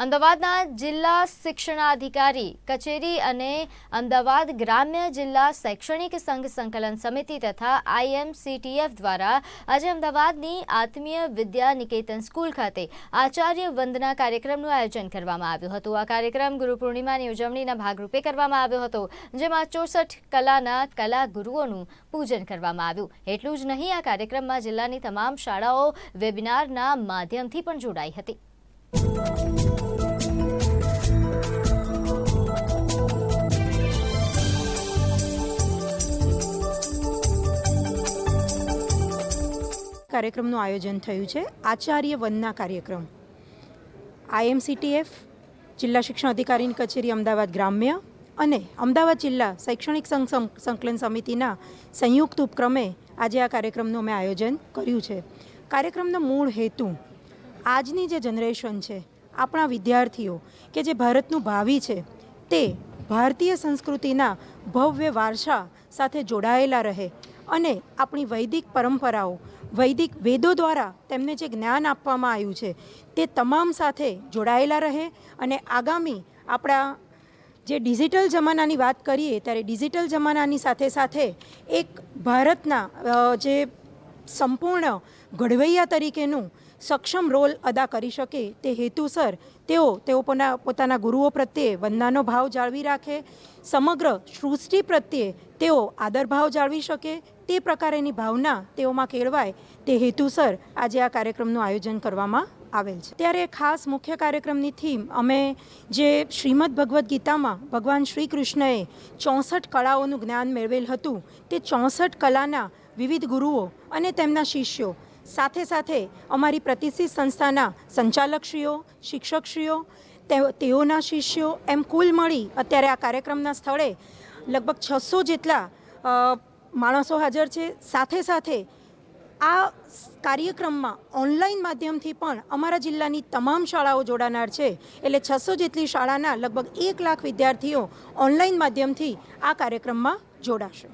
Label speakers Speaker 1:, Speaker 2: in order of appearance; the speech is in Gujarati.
Speaker 1: અમદાવાદના જિલ્લા શિક્ષણાધિકારી, કચેરી અને અમદાવાદ ગ્રામ્ય જિલ્લા શૈક્ષણિક સંઘ સંકલન સમિતિ તથા આઈએમસીટીએફ દ્વારા આજે અમદાવાદની આત્મીય વિદ્યા નિકેતન સ્કૂલ ખાતે આચાર્ય વંદના કાર્યક્રમનું આયોજન કરવામાં આવ્યું હતું. આ કાર્યક્રમ ગુરુ પૂર્ણિમાની ઉજવણીના ભાગરૂપે કરવામાં આવ્યો હતો, જેમાં ચોસઠ કલાના કલા ગુરુઓનું પૂજન કરવામાં આવ્યું. એટલું જ નહીં, આ કાર્યક્રમમાં જિલ્લાની તમામ શાળાઓ, વેબિનારના માધ્યમથી પણ જોડાઈ હતી.
Speaker 2: કાર્યક્રમનું આયોજન થયું છે. આચાર્ય વનના કાર્યક્રમ. આઈએમસીટીએફ, જિલ્લા શિક્ષણ અધિકારીની કચેરી, અમદાવાદ ગ્રામ્ય અને અમદાવાદ જિલ્લા શૈક્ષણિક સંઘ સંકલન સમિતિના સંયુક્ત ઉપક્રમે આજે આ કાર્યક્રમનું અમે આયોજન કર્યું છે. કાર્યક્રમનો મૂળ હેતુ આજની જે જનરેશન છે, આપણા વિદ્યાર્થીઓ કે જે ભારતનું ભાવિ છે, તે ભારતીય સંસ્કૃતિના ભવ્ય વારસા સાથે જોડાયેલા રહે અને આપણી વૈદિક પરંપરાઓ વૈદિક વેદો દ્વારા તેમને જે જ્ઞાન આપવામાં આવ્યું છે, તે તમામ સાથે જોડાયેલા રહે અને આગામી આપણા જે ડિજિટલ જમાનાની વાત કરીએ, ત્યારે ડિજિટલ જમાનાની સાથે સાથે એક ભારતના જે સંપૂર્ણ ઘડવૈયા તરીકેનું સક્ષમ રોલ અદા કરી શકે તે હેતુસર તેઓ તેઓ પોતાના ગુરુઓ પ્રત્યે વંદનાનો ભાવ જાળવી રાખે, સમગ્ર સૃષ્ટિ પ્રત્યે તેઓ આદરભાવ જાળવી શકે તે પ્રકારેની ભાવના તેઓમાં કેળવાય તે હેતુસર આજે આ કાર્યક્રમનું આયોજન કરવામાં આવેલ છે. ત્યારે ખાસ મુખ્ય કાર્યક્રમની થીમ અમે જે શ્રીમદ ભગવદ્ ગીતામાં ભગવાન શ્રી કૃષ્ણએ ચોસઠ કળાઓનું જ્ઞાન મેળવેલ હતું, તે ચોસઠ કલાના વિવિધ ગુરુઓ અને તેમના શિષ્યો સાથે સાથે અમારી પ્રતિષ્ઠિત સંસ્થાના સંચાલકશ્રીઓ, શિક્ષકશ્રીઓ તેઓના શિષ્યો એમ કુલ મળી અત્યારે આ કાર્યક્રમના સ્થળે લગભગ છસો જેટલા માણસો હાજર છે. સાથે સાથે આ કાર્યક્રમમાં ઓનલાઈન માધ્યમથી પણ અમારા જિલ્લાની તમામ શાળાઓ જોડાનાર છે. એટલે છસો જેટલી શાળાના લગભગ એક લાખ વિદ્યાર્થીઓ ઓનલાઈન માધ્યમથી આ કાર્યક્રમમાં જોડાશે.